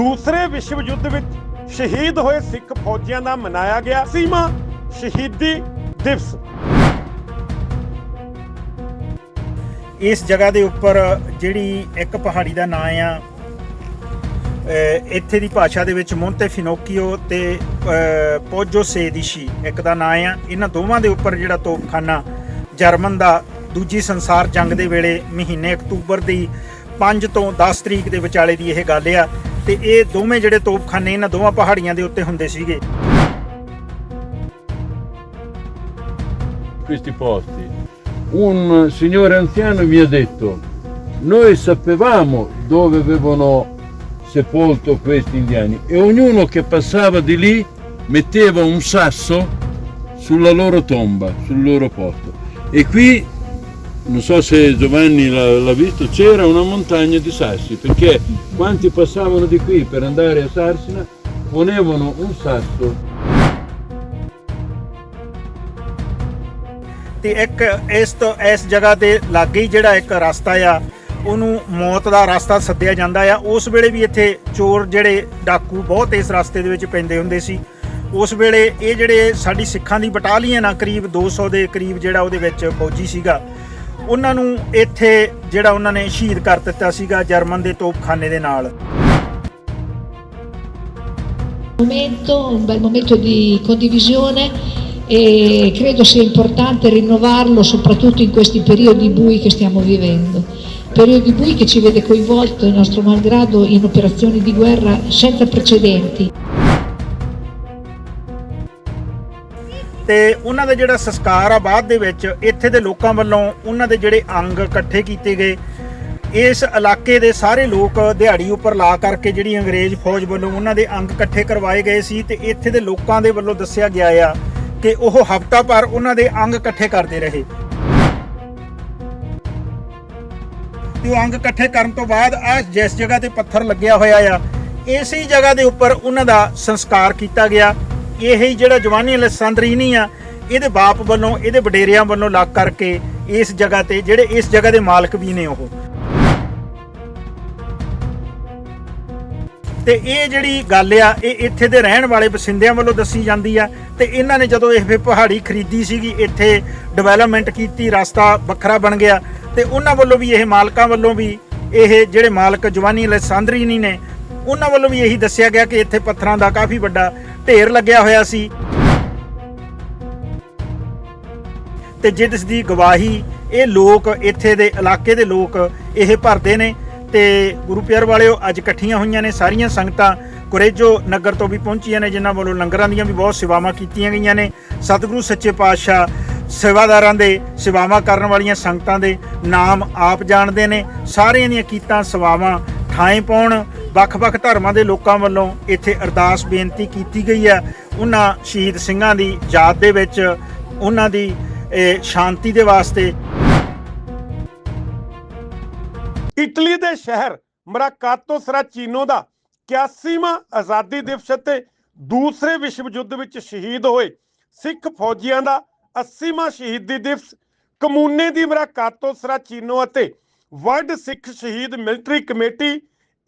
ਦੂਸਰੇ ਵਿਸ਼ਵ ਯੁੱਧ ਵਿੱਚ ਸ਼ਹੀਦ ਹੋਏ ਸਿੱਖ ਫੌਜੀਆਂ ਦਾ ਮਨਾਇਆ ਗਿਆ ਸੀਮਾ ਸ਼ਹੀਦੀ ਦਿਵਸ। ਇਸ ਜਗ੍ਹਾ ਦੇ ਉੱਪਰ ਜਿਹੜੀ ਇੱਕ ਪਹਾੜੀ ਦਾ ਨਾਂ ਆ ਇੱਥੇ ਦੀ ਭਾਸ਼ਾ ਦੇ ਵਿੱਚ ਮੋਂਤੇ ਫਿਨੋਕੀਓ ਤੇ ਅਹ, ਪੋਜੋ ਸੇਦੀਸ਼ੀ ਇੱਕ ਦਾ ਨਾਂ ਆ। ਇਹਨਾਂ ਦੋਵਾਂ ਦੇ ਉੱਪਰ ਜਿਹੜਾ ਤੋਪਖਾਨਾ ਜਰਮਨ ਦਾ ਦੂਜੀ ਸੰਸਾਰ ਜੰਗ ਦੇ ਵੇਲੇ ਮਹੀਨੇ ਅਕਤੂਬਰ ਦੀ 5 ਤੋਂ 10 ਤਰੀਕ ਦੇ ਵਿਚਾਲੇ ਦੀ ਇਹ ਗੱਲ ਆ। ਤੇ ਇਹ ਦੋਵੇਂ ਜਿਹੜੇ ਤੋਪਖਾਨੇ ਇਹਨਾਂ ਦੋਵਾਂ ਪਹਾੜੀਆਂ ਦੇ ਉੱਤੇ ਹੁੰਦੇ ਸੀਗੇ questi posti. Un signore anziano mi ha detto, noi sapevamo dove avevano sepolto questi indiani e ognuno che passava di lì metteva un sasso sulla loro tomba, sul loro posto. E qui, non so se Giovanni l'ha, visto, c'era una montagna di sassi, perché quanti passavano di qui per andare a Sarsina ponevano un sasso. ਤੇ ਇੱਕ ਇਸ ਤੋਂ ਇਸ ਜਗ੍ਹਾ ਤੇ ਲਾਗੇ ਜਿਹੜਾ ਇੱਕ ਰਸਤਾ ਆ ਉਹਨੂੰ ਮੌਤ ਦਾ ਰਸਤਾ ਸੱਦਿਆ ਜਾਂਦਾ ਆ। ਉਸ ਵੇਲੇ ਵੀ ਇੱਥੇ ਚੋਰ ਜਿਹੜੇ ਡਾਕੂ ਬਹੁਤ ਇਸ ਰਸਤੇ ਦੇ ਵਿੱਚ ਪੈਂਦੇ ਹੁੰਦੇ ਸੀ। ਉਸ ਵੇਲੇ ਇਹ ਜਿਹੜੇ ਸਾਡੀ ਸਿੱਖਾਂ ਦੀ ਬਟਾਲੀਅਨ ਆ ਕਰੀਬ 200 ਦੇ ਕਰੀਬ ਜਿਹੜਾ ਉਹਦੇ ਵਿੱਚ ਫੌਜੀ ਸੀਗਾ ਉਹਨਾਂ ਨੂੰ ਇੱਥੇ ਜਿਹੜਾ ਉਹਨਾਂ ਨੇ ਸ਼ਹੀਦ ਕਰ ਦਿੱਤਾ ਸੀਗਾ ਜਰਮਨ ਦੇ ਤੋਪਖਾਨੇ ਦੇ ਨਾਲ momento, un bel momento di condivisione e credo sia importante rinnovarlo soprattutto in questi periodi bui che stiamo vivendo. Periodi bui che ci vede coinvolto il nostro malgrado in operazioni di guerra senza precedenti. ਤੇ ਉਹਨਾਂ ਦਾ ਜਿਹੜਾ ਸੰਸਕਾਰ ਆ ਬਾਅਦ ਦੇ ਵਿੱਚ ਇੱਥੇ ਦੇ ਲੋਕਾਂ ਵੱਲੋਂ ਉਹਨਾਂ ਦੇ ਜਿਹੜੇ ਅੰਗ ਇਕੱਠੇ ਕੀਤੇ ਗਏ। ਇਸ ਇਲਾਕੇ ਦੇ ਸਾਰੇ ਲੋਕ ਦਿਹਾੜੀ ਉੱਪਰ ਲਾ ਕਰਕੇ ਜਿਹੜੀ ਅੰਗਰੇਜ਼ ਫੌਜ ਵੱਲੋਂ ਉਹਨਾਂ ਦੇ ਅੰਗ ਇਕੱਠੇ ਕਰਵਾਏ ਗਏ ਸੀ ਤੇ ਇੱਥੇ ਦੇ ਲੋਕਾਂ ਦੇ ਵੱਲੋਂ ਦੱਸਿਆ ਗਿਆ ਆ ਕਿ ਉਹ ਹਫ਼ਤਾ ਭਰ ਉਹਨਾਂ ਦੇ ਅੰਗ ਇਕੱਠੇ ਕਰਦੇ ਰਹੇ। ਤੇ ਉਹ ਅੰਗ ਇਕੱਠੇ ਕਰਨ ਤੋਂ ਬਾਅਦ ਆ ਜਿਸ ਜਗ੍ਹਾ ਤੇ ਪੱਥਰ ਲੱਗਿਆ ਹੋਇਆ ਆ, ਇਸੇ ਜਗ੍ਹਾ ਦੇ ਉੱਪਰ ਉਹਨਾਂ ਦਾ ਸੰਸਕਾਰ ਕੀਤਾ ਗਿਆ। ਇਹ ਹੀ ਜਿਹੜਾ ਜਵਾਨੀ ਅਲੈਸੈਂਡਰੀਨੀ ਆ, ਇਹਦੇ ਬਾਪ ਵੱਲੋਂ, ਇਹਦੇ ਵਡੇਰਿਆਂ ਵੱਲੋਂ ਲੱਗ ਕਰਕੇ ਇਸ ਜਗ੍ਹਾ ਤੇ, ਜਿਹੜੇ ਇਸ ਜਗ੍ਹਾ ਦੇ ਮਾਲਕ ਵੀ ਨੇ ਉਹ। ਤੇ ਇਹ ਜਿਹੜੀ ਗੱਲ ਆ, ਇਹ ਇੱਥੇ ਦੇ ਰਹਿਣ ਵਾਲੇ ਵਸਿੰਦਿਆਂ ਵੱਲੋਂ ਦੱਸੀ ਜਾਂਦੀ ਆ, ਤੇ ਇਹਨਾਂ ਨੇ ਜਦੋਂ ਇਹ ਪਹਾੜੀ ਖਰੀਦੀ ਸੀਗੀ, ਇੱਥੇ ਡਿਵੈਲਪਮੈਂਟ ਕੀਤੀ, ਰਸਤਾ ਵੱਖਰਾ ਬਣ ਗਿਆ, ਤੇ ਉਹਨਾਂ ਵੱਲੋਂ ਵੀ ਇਹ ਮਾਲਕਾਂ ਵੱਲੋਂ ਵੀ ਇਹ ਜਿਹੜੇ ਮਾਲਕ ਜਵਾਨੀ ਅਲੈਸੈਂਡਰੀਨੀ ਨੇ, ਉਹਨਾਂ ਵੱਲੋਂ ਵੀ ਇਹੀ ਦੱਸਿਆ ਗਿਆ ਕਿ ਇੱਥੇ ਪੱਥਰਾਂ ਦਾ ਕਾਫੀ ਵੱਡਾ ਢੇਰ ਲੱਗਿਆ ਹੋਇਆ ਸੀ। ਤੇ ਜਿਸ ਦੀ ਗਵਾਹੀ ਇਹ ਲੋਕ, ਇੱਥੇ ਦੇ ਇਲਾਕੇ ਦੇ ਲੋਕ ਇਹ ਭਰਦੇ ਨੇ, ਤੇ ਗੁਰੂ ਪਿਆਰ ਵਾਲਿਓ ਅੱਜ ਇਕੱਠੀਆਂ ਹੋਈਆਂ ਨੇ ਸਾਰੀਆਂ ਸੰਗਤਾਂ, ਕੁਰੇਜੋ ਨਗਰ ਤੋਂ ਵੀ ਪਹੁੰਚੀਆਂ ਨੇ, ਜਿਨ੍ਹਾਂ ਵੱਲੋਂ ਲੰਗਰਾਂ ਦੀਆਂ ਵੀ ਬਹੁਤ ਸੇਵਾਵਾਂ ਕੀਤੀਆਂ ਗਈਆਂ ਨੇ। ਸਤਿਗੁਰੂ ਸੱਚੇ ਪਾਤਸ਼ਾਹ ਸੇਵਾਦਾਰਾਂ ਦੇ ਸੇਵਾਵਾਂ ਕਰਨ ਵਾਲੀਆਂ ਸੰਗਤਾਂ ਦੇ ਨਾਮ ਆਪ ਜਾਣਦੇ ਨੇ। ਸਾਰਿਆਂ ਦੀਆਂ ਕੀਤਾਂ ਸੇਵਾਵਾਂ ਥਾਂ ਪਾਉਣ। ਵੱਖ-ਵੱਖ ਧਰਮਾਂ ਦੇ ਲੋਕਾਂ ਵੱਲੋਂ ਇੱਥੇ ਅਰਦਾਸ ਬੇਨਤੀ ਕੀਤੀ ਗਈ ਹੈ। ਉਹਨਾਂ ਸ਼ਹੀਦ ਸਿੰਘਾਂ ਦੀ ਯਾਦ ਦੇ ਵਿੱਚ ਉਹਨਾਂ ਦੀ ਸ਼ਾਂਤੀ ਦੇ ਵਾਸਤੇ। ਇਟਲੀ ਦੇ ਸ਼ਹਿਰ ਮਰਾਕਾਤੋ ਸਰਾਚੀਨੋ ਦਾ 81ਵਾਂ ਆਜ਼ਾਦੀ ਦਿਵਸ ਅਤੇ ਦੂਸਰੇ ਵਿਸ਼ਵ ਯੁੱਧ ਵਿੱਚ ਸ਼ਹੀਦ ਹੋਏ ਸਿੱਖ ਫੌਜੀਆਂ ਦਾ 80ਵਾਂ ਸ਼ਹੀਦੀ ਦਿਵਸ। ਕਮੂਨੇ ਦੀ ਮਰਾਕਾਤੋ ਸਰਾਚੀਨੋ ਅਤੇ ਵਰਲਡ ਸਿੱਖ ਸ਼ਹੀਦ ਮਿਲਟਰੀ ਕਮੇਟੀ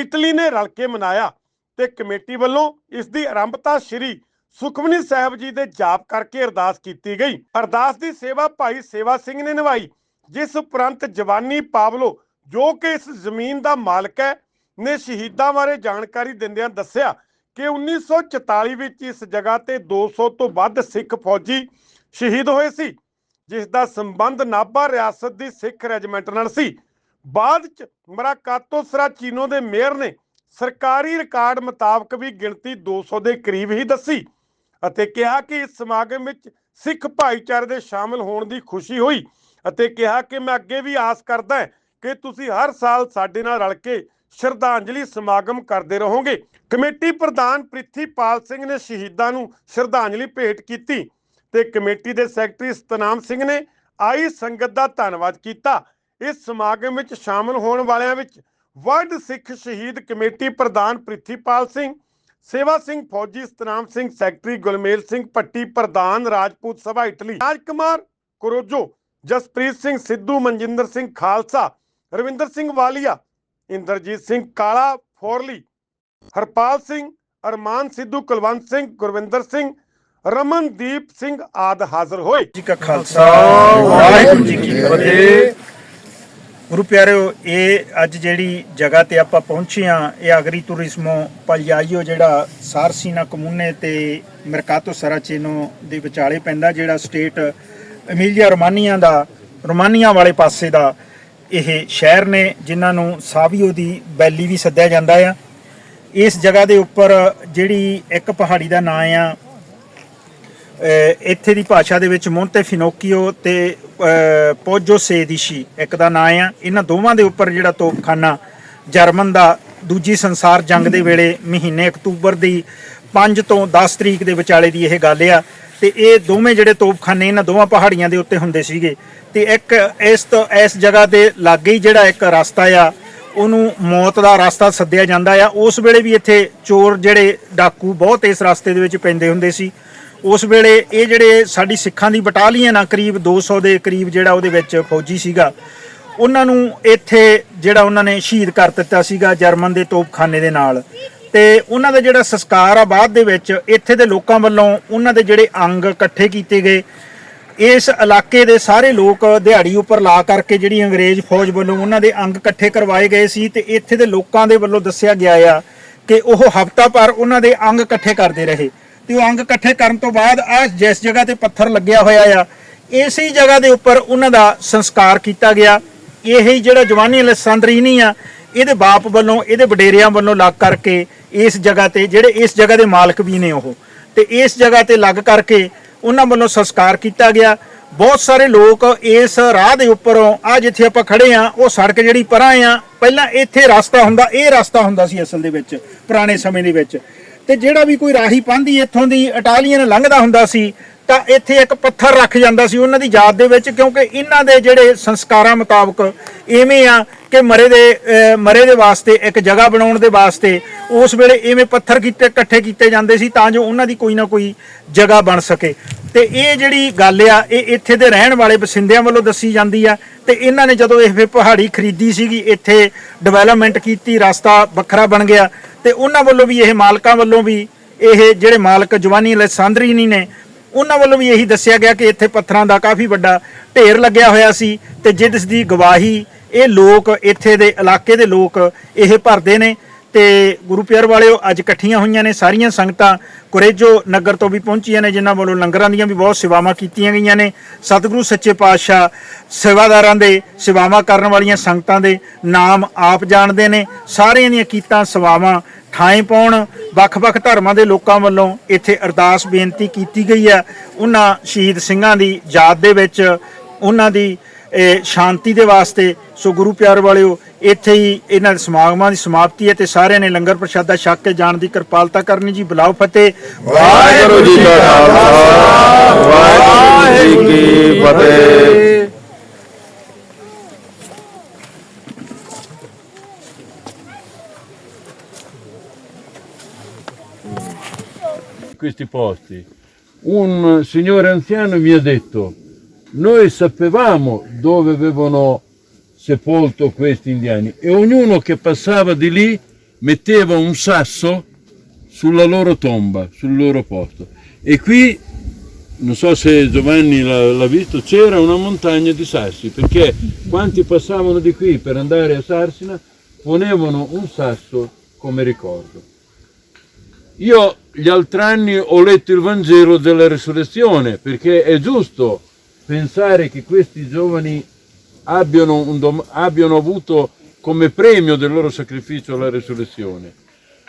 ਇਟਲੀ ਨੇ ਰਲ ਕੇ ਮਨਾਇਆ ਤੇ ਕਮੇਟੀ ਵੱਲੋਂ ਇਸ ਦੀ ਆਰੰਭਤਾ ਸ਼੍ਰੀ ਸੁਖਮਨੀ ਸਾਹਿਬ ਜੀ ਦੇ ਜਾਪ ਕਰਕੇ ਅਰਦਾਸ ਕੀਤੀ ਗਈ। ਅਰਦਾਸ ਦੀ ਸੇਵਾ ਭਾਈ ਸੇਵਾ ਸਿੰਘ ਨੇ ਨਿਭਾਈ, ਜਿਸ ਉਪਰੰਤ ਜਵਾਨੀ ਪਾਵਲੋ, ਜੋ ਕਿ ਇਸ ਜ਼ਮੀਨ ਦਾ ਮਾਲਕ ਹੈ, ਨੇ ਸ਼ਹੀਦਾਂ ਬਾਰੇ ਜਾਣਕਾਰੀ ਦਿੰਦਿਆਂ ਦੱਸਿਆ ਕਿ 1944 ਵਿੱਚ ਇਸ ਜਗ੍ਹਾ ਤੇ 200 ਤੋਂ ਵੱਧ ਸਿੱਖ ਫੌਜੀ ਸ਼ਹੀਦ ਹੋਏ ਸੀ, ਜਿਸ ਦਾ ਸੰਬੰਧ ਨਾਭਾ ਰਿਆਸਤ ਦੀ ਸਿੱਖ ਰੈਜੀਮੈਂਟ ਨਾਲ ਸੀ। ਬਾਅਦ ਚ ਮਰਾਕਾਤੋ ਸਰਾਚੀਨੋ ਦੇ ਮੇਅਰ ਨੇ ਸਰਕਾਰੀ ਰਿਕਾਰਡ ਮੁਤਾਬਕ ਵੀ ਗਿਣਤੀ 200 ਦੇ ਕਰੀਬ ਹੀ ਦੱਸੀ ਅਤੇ ਕਿਹਾ ਕਿ ਇਸ ਸਮਾਗਮ ਵਿੱਚ ਸਿੱਖ ਭਾਈਚਾਰੇ ਦੇ ਸ਼ਾਮਲ ਹੋਣ ਦੀ ਖੁਸ਼ੀ ਹੋਈ ਅਤੇ ਕਿਹਾ ਕਿ ਮੈਂ ਅੱਗੇ ਵੀ ਆਸ ਕਰਦਾ ਹਾਂ ਕਿ ਤੁਸੀਂ ਹਰ ਸਾਲ ਸਾਡੇ ਨਾਲ ਰਲ ਕੇ ਸ਼ਰਧਾਂਜਲੀ ਸਮਾਗਮ ਕਰਦੇ ਰਹੋਗੇ। ਕਮੇਟੀ ਪ੍ਰਧਾਨ ਪ੍ਰਿਥੀਪਾਲ ਸਿੰਘ ਨੇ ਸ਼ਹੀਦਾਂ ਨੂੰ ਸ਼ਰਧਾਂਜਲੀ ਭੇਟ ਕੀਤੀ ਤੇ ਕਮੇਟੀ ਦੇ ਸੈਕਟਰੀ ਸਤਨਾਮ ਸਿੰਘ ਨੇ ਆਈ ਸੰਗਤ ਦਾ ਧੰਨਵਾਦ ਕੀਤਾ। ਇਸ ਸਮਾਗਮ ਵਿੱਚ ਸ਼ਾਮਲ ਹੋਣ ਵਾਲਿਆਂ ਵਿੱਚ ਵਰਲਡ ਸਿੱਖ ਸ਼ਹੀਦ ਕਮੇਟੀ ਪ੍ਰਧਾਨ ਪ੍ਰਿਥੀਪਾਲ ਸਿੰਘ, ਸੇਵਾ ਸਿੰਘ ਫੌਜੀ ਸਤਨਾਮ ਸਿੰਘ, ਸੈਕਟਰੀ ਗੁਲਮੇਲ ਸਿੰਘ ਪੱਟੀ ਪ੍ਰਧਾਨ ਰਾਜਪੂਤ ਸਭਾ ਇਟਲੀ, ਰਾਜਕੁਮਾਰ ਕੁਰੋਜੋ, ਜਸਪ੍ਰੀਤ ਸਿੰਘ ਸਿੱਧੂ, ਮਨਜਿੰਦਰ ਸਿੰਘ ਖਾਲਸਾ, ਰਵਿੰਦਰ ਸਿੰਘ ਵਾਲੀਆ, ਇੰਦਰਜੀਤ ਸਿੰਘ ਕਾਲਾ ਫੋਰਲੀ, ਹਰਪਾਲ ਸਿੰਘ, ਅਰਮਾਨ ਸਿੱਧੂ, ਕੁਲਵੰਤ ਸਿੰਘ, ਗੁਰਵਿੰਦਰ ਸਿੰਘ, ਰਮਨਦੀਪ ਸਿੰਘ ਆਦ ਹਾਜ਼ਰ ਹੋਏ। ਜੀ ਕਾ ਖਾਲਸਾ, ਵਾਹਿਗੁਰੂ ਜੀ ਕੀ ਫਤਿਹ। ਗੁਰੂ ਪਿਆਰਿਓ, ਇਹ ਅੱਜ ਜਿਹੜੀ ਜਗ੍ਹਾ ਤੇ ਆਪਾਂ ਪਹੁੰਚੇ ਆ ਇਹ ਅਗਰੀ ਟੂਰਿਸਮੋ ਪਲਿਆਈਓ ਜਿਹੜਾ ਸਾਰਸੀਨਾ ਕਮੂਨੇ ਤੇ ਮਰਕਾਤੋ ਸਰਾਚੇਨੋ ਦੇ ਵਿਚਾਲੇ ਪੈਂਦਾ, ਜਿਹੜਾ ਸਟੇਟ ਅਮੀਲੀਆ ਰੋਮਾਨੀਆ ਦਾ ਰੋਮਾਨੀਆ ਵਾਲੇ ਪਾਸੇ ਦਾ ਇਹ ਸ਼ਹਿਰ ਨੇ, ਜਿਨ੍ਹਾਂ ਨੂੰ ਸਾਵੀਓ ਦੀ ਬੈਲੀ ਵੀ ਸੱਦਿਆ ਜਾਂਦਾ ਆ। ਇਸ ਜਗ੍ਹਾ ਦੇ ਉੱਪਰ ਜਿਹੜੀ ਇੱਕ ਪਹਾੜੀ ਦਾ ਨਾਂ ਆ ਇੱਥੇ ਦੀ ਭਾਸ਼ਾ ਦੇ ਵਿੱਚ ਮੋਂਤੇ ਫਿਨੋਕੀਓ ਤੇ ਅਹ, ਪੋਜੋ ਸੇਦੀਸ਼ੀ ਇੱਕ ਦਾ ਨਾਂ ਆ। ਇਹਨਾਂ ਦੋਵਾਂ ਦੇ ਉੱਪਰ ਜਿਹੜਾ ਤੋਪਖਾਨਾ ਜਰਮਨ ਦਾ ਦੂਜੀ ਸੰਸਾਰ ਜੰਗ ਦੇ ਵੇਲੇ ਮਹੀਨੇ ਅਕਤੂਬਰ ਦੀ 5 ਤੋਂ 10 ਤਰੀਕ ਦੇ ਵਿਚਾਲੇ ਦੀ ਇਹ ਗੱਲ ਆ। ਤੇ ਇਹ ਦੋਵੇਂ ਜਿਹੜੇ ਤੋਪਖਾਨੇ ਇਹਨਾਂ ਦੋਵਾਂ ਪਹਾੜੀਆਂ ਦੇ ਉੱਤੇ ਹੁੰਦੇ ਸੀਗੇ। ਤੇ ਇੱਕ ਇਸ ਤੋਂ ਇਸ ਜਗ੍ਹਾ ਦੇ ਲਾਗੇ ਹੀ ਜਿਹੜਾ ਇੱਕ ਰਸਤਾ ਆ ਉਹਨੂੰ ਮੌਤ ਦਾ ਰਸਤਾ ਸੱਦਿਆ ਜਾਂਦਾ ਆ। ਉਸ ਵੇਲੇ ਵੀ ਇੱਥੇ ਚੋਰ ਜਿਹੜੇ ਡਾਕੂ ਬਹੁਤ ਇਸ ਰਸਤੇ ਦੇ ਵਿੱਚ ਪੈਂਦੇ ਹੁੰਦੇ ਸੀ। ਉਸ ਵੇਲੇ ਇਹ ਜਿਹੜੇ ਸਾਡੀ ਸਿੱਖਾਂ ਦੀ ਬਟਾਲੀਅਨ ਆ ਕਰੀਬ 200 ਦੇ ਕਰੀਬ ਜਿਹੜਾ ਉਹਦੇ ਵਿੱਚ ਫੌਜੀ ਸੀਗਾ, ਉਹਨਾਂ ਨੂੰ ਇੱਥੇ ਜਿਹੜਾ ਉਹਨਾਂ ਨੇ ਸ਼ਹੀਦ ਕਰ ਦਿੱਤਾ ਸੀਗਾ ਜਰਮਨ ਦੇ ਤੋਪਖਾਨੇ ਦੇ ਨਾਲ। ਤੇ ਉਹਨਾਂ ਦਾ ਜਿਹੜਾ ਸੰਸਕਾਰ ਆ ਬਾਅਦ ਦੇ ਵਿੱਚ, ਇੱਥੇ ਦੇ ਲੋਕਾਂ ਵੱਲੋਂ ਉਹਨਾਂ ਦੇ ਜਿਹੜੇ ਅੰਗ ਇਕੱਠੇ ਕੀਤੇ ਗਏ। ਇਸ ਇਲਾਕੇ ਦੇ ਸਾਰੇ ਲੋਕ ਦਿਹਾੜੀ ਉੱਪਰ ਲਾ ਕਰਕੇ ਜਿਹੜੀ ਅੰਗਰੇਜ਼ ਫੌਜ ਵੱਲੋਂ ਉਹਨਾਂ ਦੇ ਅੰਗ ਇਕੱਠੇ ਕਰਵਾਏ ਗਏ ਸੀ ਤੇ ਇੱਥੇ ਦੇ ਲੋਕਾਂ ਦੇ ਵੱਲੋਂ ਦੱਸਿਆ ਗਿਆ ਆ ਕਿ ਉਹ ਹਫਤਾ ਭਰ ਉਹਨਾਂ ਦੇ ਅੰਗ ਇਕੱਠੇ ਕਰਦੇ ਰਹੇ। ਤੇ ਉਹ ਅੰਗ ਇਕੱਠੇ ਕਰਨ ਤੋਂ ਬਾਅਦ ਆ ਜਿਸ ਜਗ੍ਹਾ ਤੇ ਪੱਥਰ ਲੱਗਿਆ ਹੋਇਆ ਆ, ਇਸੇ ਜਗ੍ਹਾ ਦੇ ਉੱਪਰ ਉਹਨਾਂ ਦਾ ਸੰਸਕਾਰ ਕੀਤਾ ਗਿਆ। ਇਹੀ ਜਿਹੜਾ ਜਵਾਨੀ ਅਲੈਸੈਂਡਰੀਨੀ ਆ, ਇਹਦੇ ਬਾਪ ਵੱਲੋਂ, ਇਹਦੇ ਵਡੇਰਿਆਂ ਵੱਲੋਂ ਲੱਗ ਕਰਕੇ ਇਸ ਜਗ੍ਹਾ ਤੇ, ਜਿਹੜੇ ਇਸ ਜਗ੍ਹਾ ਦੇ ਮਾਲਕ ਵੀ ਨੇ ਉਹ, ਤੇ ਇਸ ਜਗ੍ਹਾ ਤੇ ਲੱਗ ਕਰਕੇ ਉਹਨਾਂ ਵੱਲੋਂ ਸੰਸਕਾਰ ਕੀਤਾ ਗਿਆ। ਬਹੁਤ ਸਾਰੇ ਲੋਕ ਇਸ ਰਾਹ ਦੇ ਉੱਪਰੋਂ ਆ ਜਿੱਥੇ ਆਪਾਂ ਖੜੇ ਆ, ਉਹ ਸੜਕ ਜਿਹੜੀ ਪਰਾਂ ਆ, ਪਹਿਲਾਂ ਇੱਥੇ ਰਸਤਾ ਹੁੰਦਾ, ਇਹ ਰਸਤਾ ਹੁੰਦਾ ਸੀ ਅਸਲ ਦੇ ਵਿੱਚ, ਪੁਰਾਣੇ ਸਮੇਂ ਦੇ ਵਿੱਚ। ਤੇ ਜਿਹੜਾ ਵੀ ਕੋਈ ਰਾਹੀ ਪਾਂਦੀ ਇੱਥੋਂ ਦੀ ਇਟਾਲੀਅਨ ਲੰਘਦਾ ਹੁੰਦਾ ਸੀ, ਤਾਂ ਇੱਥੇ ਇੱਕ ਪੱਥਰ ਰੱਖ ਜਾਂਦਾ ਸੀ ਉਹਨਾਂ ਦੀ ਯਾਦ ਦੇ ਵਿੱਚ, ਕਿਉਂਕਿ ਇਹਨਾਂ ਦੇ ਜਿਹੜੇ ਸੰਸਕਾਰਾਂ ਮੁਤਾਬਕ ਐਵੇਂ ਆ ਕਿ ਮਰੇ ਦੇ ਮਰੇ ਦੇ ਵਾਸਤੇ, ਇੱਕ ਜਗ੍ਹਾ ਬਣਾਉਣ ਦੇ ਵਾਸਤੇ ਉਸ ਵੇਲੇ ਐਵੇਂ ਪੱਥਰ ਕੀਤੇ, ਇਕੱਠੇ ਕੀਤੇ ਜਾਂਦੇ ਸੀ ਤਾਂ ਜੋ ਉਹਨਾਂ ਦੀ ਕੋਈ ਨਾ ਕੋਈ ਜਗ੍ਹਾ ਬਣ ਸਕੇ। ਤੇ ਇਹ ਜਿਹੜੀ ਗੱਲ ਆ, ਇਹ ਇੱਥੇ ਦੇ ਰਹਿਣ ਵਾਲੇ ਬਸਿੰਦਿਆਂ ਵੱਲੋਂ ਦੱਸੀ ਜਾਂਦੀ ਆ ਤੇ ਇਹਨਾਂ ਨੇ ਜਦੋਂ ਇਹ ਪਹਾੜੀ ਖਰੀਦੀ ਸੀਗੀ, ਇੱਥੇ ਡਿਵੈਲਪਮੈਂਟ ਕੀਤੀ, ਰਸਤਾ ਵੱਖਰਾ ਬਣ ਗਿਆ। ਤੇ ਉਹਨਾਂ ਵੱਲੋਂ ਵੀ ਇਹ ਮਾਲਕਾਂ ਵੱਲੋਂ ਵੀ ਇਹ ਜਿਹੜੇ ਮਾਲਕ ਜਵਾਨੀ ਅਲੈਸਾਂਦਰੀਨੀ ਨੇ, ਉਹਨਾਂ ਵੱਲੋਂ ਵੀ ਇਹੀ ਦੱਸਿਆ ਗਿਆ ਕਿ ਇੱਥੇ ਪੱਥਰਾਂ ਦਾ ਕਾਫੀ ਵੱਡਾ ਢੇਰ ਲੱਗਿਆ ਹੋਇਆ ਸੀ ਤੇ ਜਿਸ ਦੀ ਗਵਾਹੀ ਇਹ ਲੋਕ ਇੱਥੇ ਦੇ ਇਲਾਕੇ ਦੇ ਲੋਕ ਇਹ ਭਰਦੇ ਨੇ। ਤੇ ਗੁਰੂ ਪਿਆਰ ਵਾਲਿਓ, ਅੱਜ ਇਕੱਠੀਆਂ ਹੋਈਆਂ ਨੇ ਸਾਰੀਆਂ ਸੰਗਤਾਂ। ਕੁਰੇਜੋ ਨਗਰ ਤੋਂ ਵੀ ਪਹੁੰਚੀਆਂ ਨੇ, ਜਿਨ੍ਹਾਂ ਵੱਲੋਂ ਲੰਗਰਾਂ ਦੀਆਂ ਵੀ ਬਹੁਤ ਸੇਵਾਵਾਂ ਕੀਤੀਆਂ ਗਈਆਂ ਨੇ। ਸਤਿਗੁਰੂ ਸੱਚੇ ਪਾਤਸ਼ਾਹ ਸੇਵਾਦਾਰਾਂ ਦੇ ਸੇਵਾਵਾਂ ਕਰਨ ਵਾਲੀਆਂ ਸੰਗਤਾਂ ਦੇ ਨਾਮ ਆਪ ਜਾਣਦੇ ਨੇ। ਸਾਰਿਆਂ ਦੀਆਂ ਕੀਤਾਂ ਸੇਵਾਵਾਂ ਥਾਂ ਪਾਉਣ। ਵੱਖ-ਵੱਖ ਧਰਮਾਂ ਦੇ ਲੋਕਾਂ ਵੱਲੋਂ ਇੱਥੇ ਅਰਦਾਸ ਬੇਨਤੀ ਕੀਤੀ ਗਈ ਹੈ। ਉਹਨਾਂ ਸ਼ਹੀਦ ਸਿੰਘਾਂ ਦੀ ਯਾਦ ਦੇ ਵਿੱਚ, ਉਹਨਾਂ ਦੀ ਇਹ, ਸ਼ਾਂਤੀ ਦੇ ਵਾਸਤੇ ਸੋ ਗੁਰੂ ਪਿਆਰ ਵਾਲਿਓ ਇੱਥੇ ਹੀ ਇਹਨਾਂ ਦੇ ਸਮਾਗਮਾਂ ਦੀ ਸਮਾਪਤੀ ਹੈ ਤੇ ਸਾਰਿਆਂ ਨੇ ਲੰਗਰ ਪ੍ਰਸ਼ਾਦਾ ਛਕ ਕੇ ਜਾਣ ਦੀ ਕਿਰਪਾਲਤਾ ਕਰਨੀ ਜੀ। ਬੁਲਾਓ ਫਤਿਹ। ਵਾਹਿਗੁਰੂ ਜੀ ਕਾ ਖਾਲਸਾ। ਵਾਹਿਗੁਰੂ ਜੀ ਕੀ ਫਤਿਹ questi posti. Un signore anziano mi ha detto, noi sapevamo dove avevano sepolto questi indiani e ognuno che passava di lì metteva un sasso sulla loro tomba, sul loro posto. E qui, non so se Giovanni l'ha, visto, c'era una montagna di sassi, perché quanti passavano di qui per andare a Sarsina ponevano un sasso come ricordo. Io gli altri anni ho letto il Vangelo della Resurrezione perché è giusto pensare che questi giovani abbiano, un abbiano avuto come premio del loro sacrificio la resurrezione.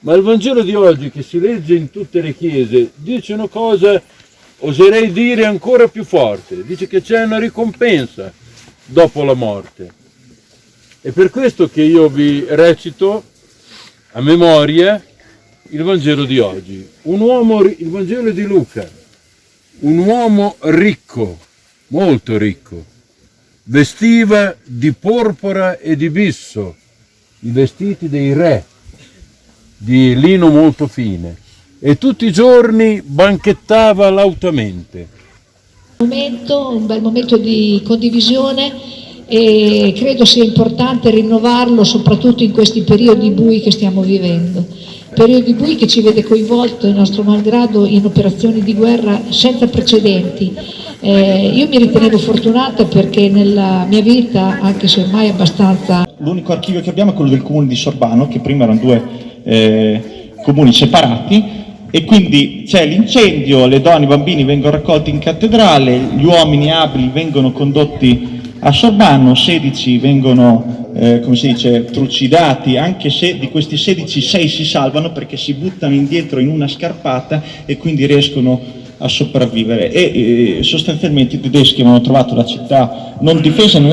Ma il Vangelo di oggi che si legge in tutte le chiese dice una cosa, oserei dire ancora più forte, dice che c'è una ricompensa dopo la morte. È per questo che io vi recito a memoria il Vangelo di oggi. Un uomo, il Vangelo di Luca, un uomo ricco, molto ricco, vestiva di porpora e di bisso, i vestiti dei re, di lino molto fine, e tutti i giorni banchettava lautamente. momento, un bel momento di condivisione e credo sia importante rinnovarlo soprattutto in questi periodi bui che stiamo vivendo. periodi bui che ci vede coinvolto il nostro malgrado in operazioni di guerra senza precedenti. Eh, io mi ritenevo fortunata perché nella mia vita, anche se ormai abbastanza L'unico archivio che abbiamo è quello del comune di Sorbano, che prima erano due eh, comuni separati, e quindi c'è l'incendio, le donne e i bambini vengono raccolti in cattedrale, gli uomini abili vengono condotti a Sorbano, 16 vengono, eh, come si dice, trucidati, anche se di questi 16 6 si salvano perché si buttano indietro in una scarpata e quindi riescono a sopravvivere. E eh, sostanzialmente i tedeschi avevano trovato la città non difesa, non